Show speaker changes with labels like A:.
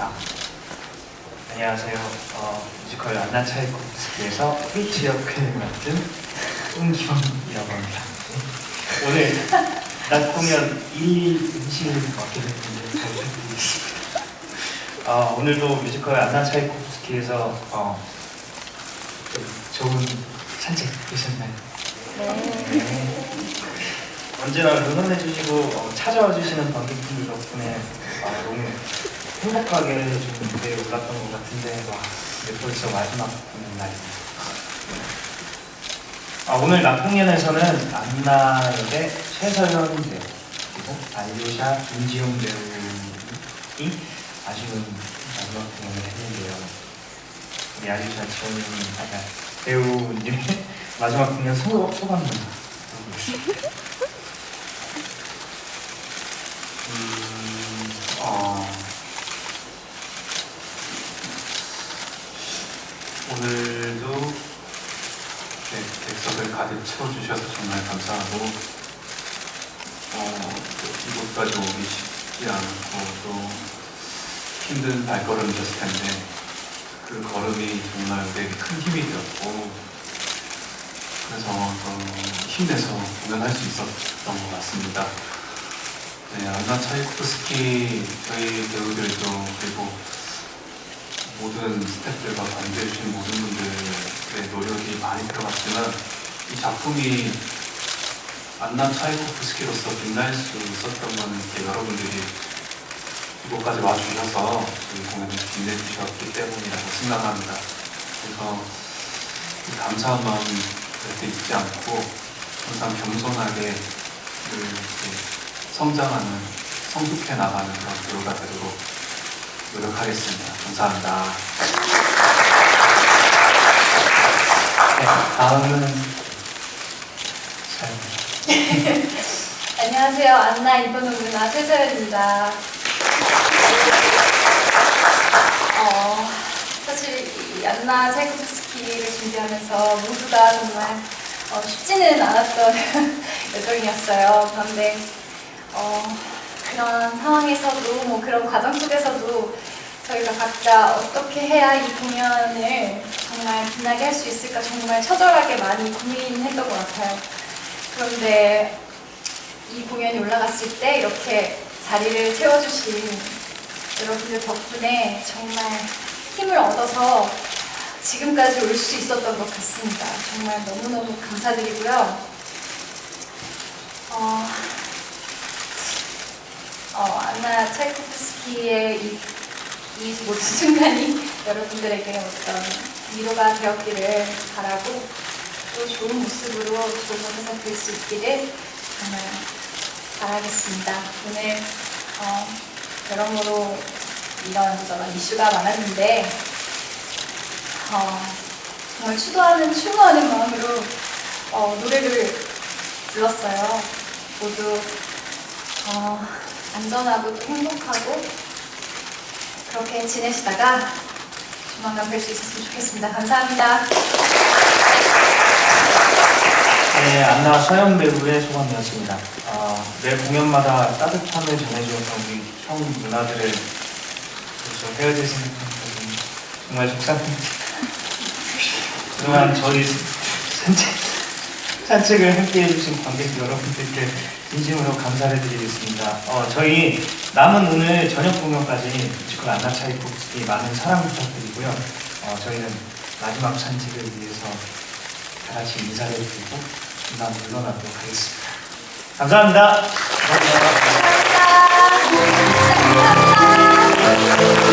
A: 아, 안녕하세요. 어, 뮤지컬 안나 차이코프스키에서 프리츠 역을 맡은 홍기범이라고 합니다. 네. 오늘 낮 공연 1일 음식을 맡게 됐는데 잘 부탁드리겠습니다. 어, 오늘도 뮤지컬 안나 차이코프스키에서 어, 좀 좋은 산책 되셨나요? 네. 언제나 응원해주시고 어, 찾아와 주시는 관객분들 덕분에 아, 너무 행복하게 좀 무대에 올랐던 것 같은데 와 이제 벌써 마지막 공연 날입니다. 아, 오늘 낮 공연에서는 안나 역의 최서연 배우 그리고 알료샤 김지용 배우이 아쉬운 마지막 공연을 했는데요. 우리 알료샤 지용님 아까 배우님의 마지막 공연 소, 소감 좀
B: 오늘도 객석을 가득 채워주셔서 정말 감사하고, 어, 또 이곳까지 오기 쉽지 않고 또 힘든 발걸음이셨을 텐데, 그 걸음이 정말 되게 큰 힘이 되었고, 그래서 더 힘내서 공연할 수 있었던 것 같습니다. 네, 안나 차이코프스키 저희 배우들도 그리고 모든 스태프들과 관계해주신 모든 분들의 노력이 많이 들어갔지만 이 작품이 안나 차이코프스키로서 빛날 수 있었던 건 이렇게 여러분들이 이곳까지 와주셔서 이 공연을 빛내주셨기 때문이라고 생각합니다. 그래서 이 감사한 마음 절대 잊지 않고 항상 겸손하게 늘 이렇게 성장하는, 성숙해 나가는 그런 배우가 되도록 노력하겠습니다. 감사합니다.
A: 네, 다음은 사연.
C: 안녕하세요. 안나 이번호 누나 최서연입니다. 어, 사실 이 안나 차이코프스키를 준비하면서 모두가 정말 어, 쉽지는 않았던 여정이었어요. 그런데 어, 그런 상황에서도 뭐 그런 과정 속에서도 저희가 각자 어떻게 해야 이 공연을 정말 빛나게 할 수 있을까 정말 처절하게 많이 고민했던 것 같아요. 그런데 이 공연이 올라갔을 때 이렇게 자리를 채워주신 여러분들 덕분에 정말 힘을 얻어서 지금까지 올 수 있었던 것 같습니다. 정말 너무너무 감사드리고요. 어, 어, 안나 차이코프스키의 이, 이 모든 순간이 여러분들에게 어떤 위로가 되었기를 바라고 또 좋은 모습으로 좋은 세상 될 수 있기를 정말 바라겠습니다. 오늘 어, 여러모로 이런저런 이슈가 많았는데 어, 정말 추도하는 추모하는 마음으로 어, 노래를 불렀어요. 모두 어, 안전하고 또 행복하고 그렇게 지내시다가 조만간 뵐 수 있었으면 좋겠습니다. 감사합니다.
A: 네, 안나 서영 배우의 소감이었습니다. 어, 매 공연마다 따뜻함을 전해주었던 우리 형 누나들을 그래서 헤어질 생각하니까 정말 속상합니다. 그동안 저희 산책, 산책을 함께 해주신 관객 여러분들께 진심으로 감사를 드리겠습니다. 어, 저희 남은 오늘 저녁 공연까지 뮤지컬 안나 차이코프스키 많은 사랑 부탁드리고요. 어, 저희는 마지막 산책을 위해서 다 같이 인사를 드리고 그만 물러나도록 하겠습니다. 감사합니다.
C: 감사합니다. 감사합니다.